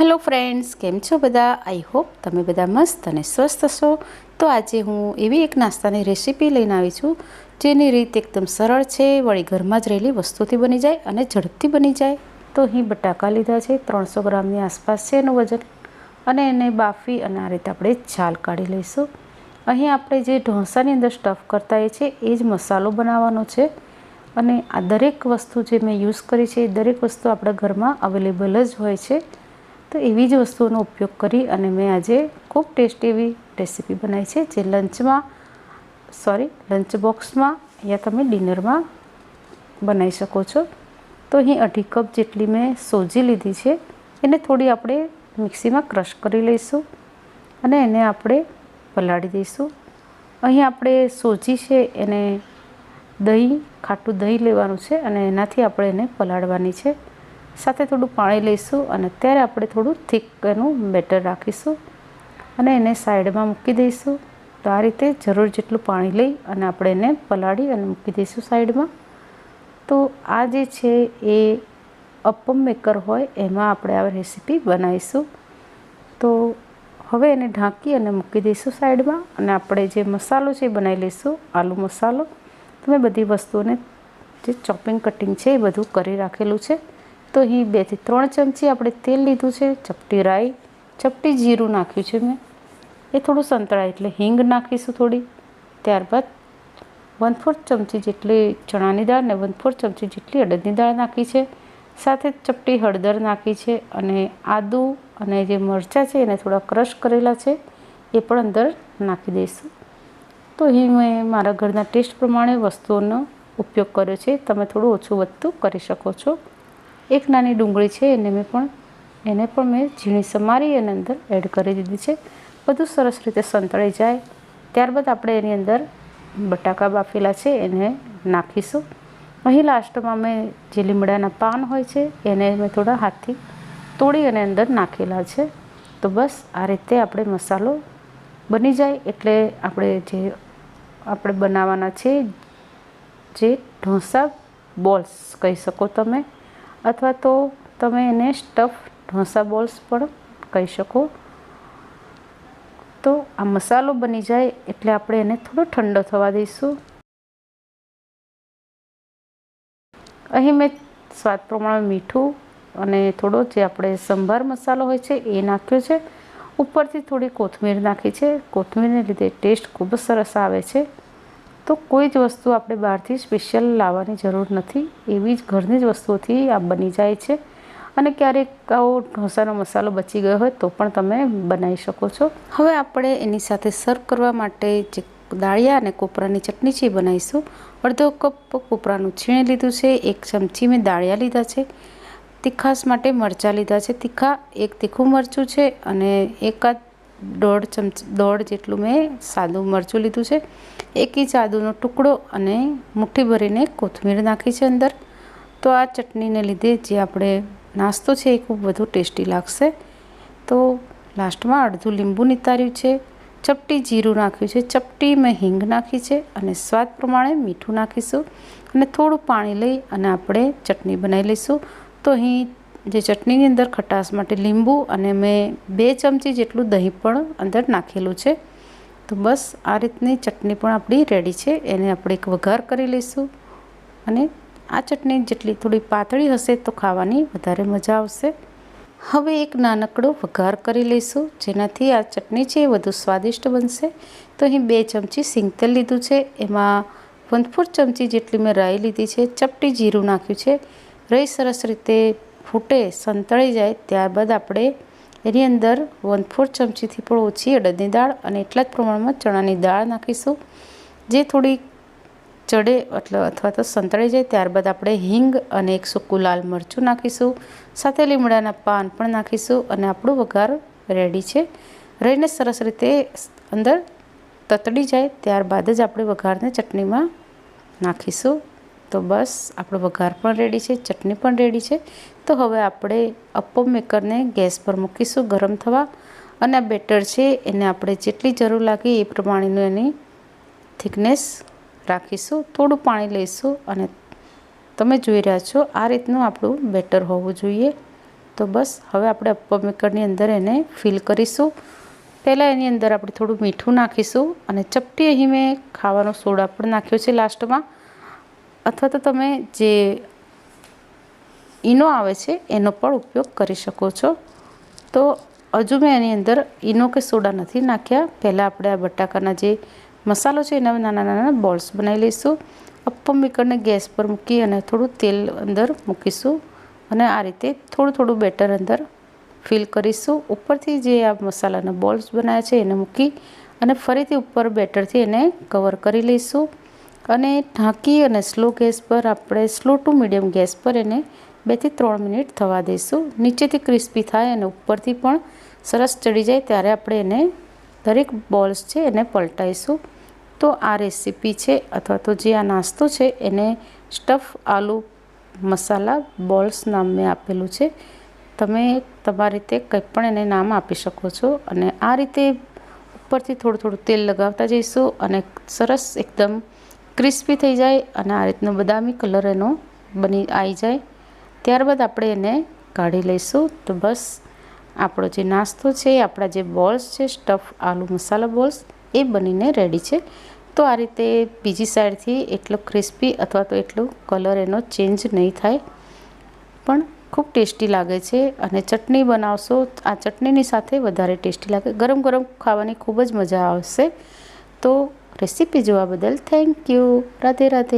Hello friends કેમ છો બધા? આઈ હોપ તમે બધા મસ્ત અને સ્વસ્થ છો. તો આજે હું એવી એક નાસ્તાની રેસીપી લઈને આવી છું, જેની રીત એકદમ સરળ છે, વળી ઘરમાં જ રહેલી વસ્તુથી બની જાય અને ઝડપથી બની જાય. તો અહીં બટાકા લીધા છે, ત્રણસો ગ્રામની આસપાસ છે એનું વજન. અને એને બાફી અને આ રીતે આપણે છાલ કાઢી લઈશું. અહીં આપણે જે ઢોસાની અંદર સ્ટફ કરતા એ છે એ જ મસાલો બનાવવાનો છે. અને આ દરેક વસ્તુ જે મેં યુઝ કરી છે, એ દરેક વસ્તુ આપણા ઘરમાં અવેલેબલ જ હોય છે. તો એવી જ વસ્તુઓનો ઉપયોગ કરી અને મેં આજે ખૂબ ટેસ્ટી એવી રેસીપી બનાવી છે જે લંચમાં સોરી લંચ બોક્સમાં યા તમે ડિનરમાં બનાવી શકો છો. તો અહીં અઢી કપ જેટલી મેં સોજી લીધી છે. એને થોડી આપણે મિક્સીમાં ક્રશ કરી લઈશું અને એને આપણે પલાળી દઈશું. અહીં આપણે સોજી છે, એને દહીં, ખાટું દહીં લેવાનું છે અને એનાથી આપણે એને પલાળવાની છે. સાથે થોડું પાણી લઈશું અને અત્યારે આપણે થોડું થીક એનું બેટર રાખીશું અને એને સાઈડમાં મૂકી દઈશું. તો આ રીતે જરૂર જેટલું પાણી લઈ અને આપણે એને પલાળી અને મૂકી દઈશું સાઈડમાં. તો આ જે છે એ અપમ મેકર હોય એમાં આપણે આ રેસીપી બનાવીશું. તો હવે એને ઢાંકી અને મૂકી દઈશું સાઈડમાં અને આપણે જે મસાલો છે એ બનાવી લઈશું, આલુ મસાલો. તમે બધી વસ્તુઓને જે ચોપિંગ કટિંગ છે એ બધું કરી રાખેલું છે. તો અહીં બેથી ત્રણ ચમચી આપણે તેલ લીધું છે, ચપટી રાઈ, ચપટી જીરું નાખ્યું છે મેં. એ થોડું સંતળાય એટલે હિંગ નાખીશું થોડી. ત્યારબાદ વન ફોર્થ ચમચી જેટલી ચણાની દાળ ને વન ફોર્થ ચમચી જેટલી અડદની દાળ નાખી છે. સાથે ચપટી હળદર નાખી છે અને આદું અને જે મરચાં છે એને થોડા ક્રશ કરેલા છે, એ પણ અંદર નાખી દઈશું. તો અહીં મેં મારા ઘરના ટેસ્ટ પ્રમાણે વસ્તુઓનો ઉપયોગ કર્યો છે. તમે થોડું ઓછું વધતું કરી શકો છો. એક નાની ડુંગળી છે, એને મેં પણ એને પણ મેં ઝીણી સમારી અને અંદર એડ કરી દીધી છે. બધું સરસ રીતે સંતળાઈ જાય. ત્યારબાદ આપણે એની અંદર બટાકા બાફેલા છે, એને નાખીશું. અહીં લાસ્ટમાં મેં જે લીમડાના પાન હોય છે, એને મેં થોડા હાથથી તોડી અને અંદર નાખેલા છે. તો બસ આ રીતે આપણે મસાલો બની જાય એટલે આપણે જે આપણે બનાવવાના છે, જે ઢોસા બોલ્સ કહી શકો તમે. અથવા તો તમે એને સ્ટફ ઢોસા બોલ્સ પણ કહી શકો. તો આ મસાલો બની જાય એટલે આપણે એને થોડો ઠંડો થવા દઈશું. અહીં મેં સ્વાદ પ્રમાણે મીઠું અને થોડો જે આપણે સંભાર મસાલો હોય છે એ નાખ્યો છે. ઉપરથી થોડી કોથમીર નાખી છે. કોથમીરને લીધે ટેસ્ટ ખૂબ સરસ આવે છે. તો કોઈ જ વસ્તુ આપણે બહારથી સ્પેશિયલ લાવવાની જરૂર નથી. એવી જ ઘરની જ વસ્તુઓથી આ બની જાય છે. અને ક્યારેક આવો ઢોસાનો મસાલો બચી ગયો હોય તો પણ તમે બનાવી શકો છો. હવે આપણે એની સાથે સર્વ કરવા માટે જે દાળિયા અને કોપરાની ચટણી છે એ બનાવીશું. અડધો કપ કોપરાનું છીણી લીધું છે. એક ચમચી મેં દાળિયા લીધા છે. તીખાશ માટે મરચાં લીધા છે. તીખા એક તીખું મરચું છે અને એકાદ દોઢ ચમચ, દોઢ જેટલું મેં સાદું મરચું લીધું છે. એક ઇંચ આદુનો ટુકડો અને મુઠ્ઠી ભરીને કોથમીર નાખી છે અંદર. તો આ ચટણીને લીધે જે આપણે નાસ્તો છે એ ખૂબ વધુ ટેસ્ટી લાગશે. તો લાસ્ટમાં અડધું લીંબુ નિતાર્યું છે. ચપટી જીરું નાખ્યું છે. ચપટી મેં હિંગ નાખી છે અને સ્વાદ પ્રમાણે મીઠું નાખીશું. અને થોડું પાણી લઈ અને આપણે ચટણી બનાવી લઈશું. તો અહીં જે ચટણીની અંદર ખટાશ માટે લીંબુ અને મેં બે ચમચી જેટલું દહીં પણ અંદર નાખેલું છે. તો બસ આ રીતની ચટણી પણ આપણી રેડી છે. એને આપણે એક વઘાર કરી લઈશું અને આ ચટણી જેટલી થોડી પાતળી હશે તો ખાવાની વધારે મજા આવશે. હવે એક નાનકડો વઘાર કરી લઈશું. જેનાથી આ ચટણી છે એ વધુ સ્વાદિષ્ટ બનશે. તો અહીં બે ચમચી સિંગતેલ લીધું છે. એમાં વન ફોર ચમચી જેટલી મેં રાઈ લીધી છે. ચપટી જીરું નાખ્યું છે. રાઈ સરસ રીતે ફૂટે સંતળાઈ જાય, ત્યારબાદ આપણે એની અંદર વન ફોર ચમચીથી પણ ઓછી અડદની દાળ અને એટલા જ પ્રમાણમાં ચણાની દાળ નાખીશું. જે થોડી ચડે એટલે અથવા તો સંતળાઈ જાય, ત્યારબાદ આપણે હિંગ અને એક સૂકું લાલ મરચું નાખીશું. સાથે લીમડાના પાન પણ નાખીશું અને આપણો વઘાર રેડી છે. રહીને સરસ રીતે અંદર તતડી જાય, ત્યારબાદ જ આપણે વઘારને ચટણીમાં નાખીશું. તો બસ, આપણો વઘાર પણ રેડી છે, ચટણી પણ રેડી છે. તો હવે આપણે અપમ મેકરને ગેસ પર મૂકીશું ગરમ થવા. અને આ બેટર છે, એને આપણે જેટલી જરૂર લાગે એ પ્રમાણેનું એની થિકનેસ રાખીશું. થોડું પાણી લઈશું અને તમે જોઈ રહ્યા છો, આ રીતનું આપણું બેટર હોવું જોઈએ. તો બસ, હવે આપણે અપ્પમ મેકરની અંદર એને ફિલ કરીશું. પહેલાં એની અંદર આપણે થોડું મીઠું નાખીશું અને ચપટી અહીં મેં ખાવાનો સોડા પણ નાખ્યો છે લાસ્ટમાં. અથવા તો તમે જે ઈનો આવે છે, એનો પણ ઉપયોગ કરી શકો છો. તો હજુ મેં એની અંદર ઈનો કે સોડા નથી નાખ્યા. પહેલાં આપણે આ બટાકાના જે મસાલો છે, એના નાના નાના બોલ્સ બનાવી લઈશું. અપ્પમ મેકરને ગેસ પર મૂકી અને થોડું તેલ અંદર મૂકીશું. અને આ રીતે થોડું થોડું બેટર અંદર ફિલ કરીશું. ઉપરથી જે આ મસાલાના બોલ્સ બનાવ્યા છે, એને મૂકી અને ફરીથી ઉપર બેટરથી એને કવર કરી લઈશું. અને ઢાંકી અને સ્લો ગેસ પર આપણે, સ્લો ટુ મીડિયમ ગેસ પર એને બેથી ત્રણ મિનિટ થવા દઈશું. નીચેથી ક્રિસ્પી થાય અને ઉપરથી પણ સરસ ચડી જાય ત્યારે આપણે એને દરેક બોલ્સ છે એને પલટાઈશું. તો આ રેસીપી છે અથવા તો જે આ નાસ્તો છે એને સ્ટફ આલુ મસાલા બોલ્સ નામ મેં આપેલું છે. તમે તમારી રીતે કંઈ પણ એને નામ આપી શકો છો અને આ રીતે ઉપરથી થોડું થોડું તેલ લગાવતા જઈશું અને સરસ એકદમ ક્રિસ્પી થઈ જાય અને આ રીતનો બદામી કલર એનો બની આવી જાય. ત્યારબાદ આપણે એને કાઢી લઈશું. તો બસ આપણો જે નાસ્તો છે, આપણા જે બોલ્સ છે સ્ટફ આલુ મસાલા બોલ્સ, એ બનીને રેડી છે. તો આ રીતે બીજી સાઈડથી એટલો ક્રિસ્પી અથવા તો એટલો કલર એનો ચેન્જ નહીં થાય. પણ ખૂબ ટેસ્ટી લાગે છે અને ચટણી બનાવશો, આ ચટણીની સાથે વધારે ટેસ્ટી લાગે. ગરમ ગરમ ખાવાની ખૂબ જ મજા આવશે. તો રેસીપી જોવા બદલ થેન્ક યુ રાધે રાધે.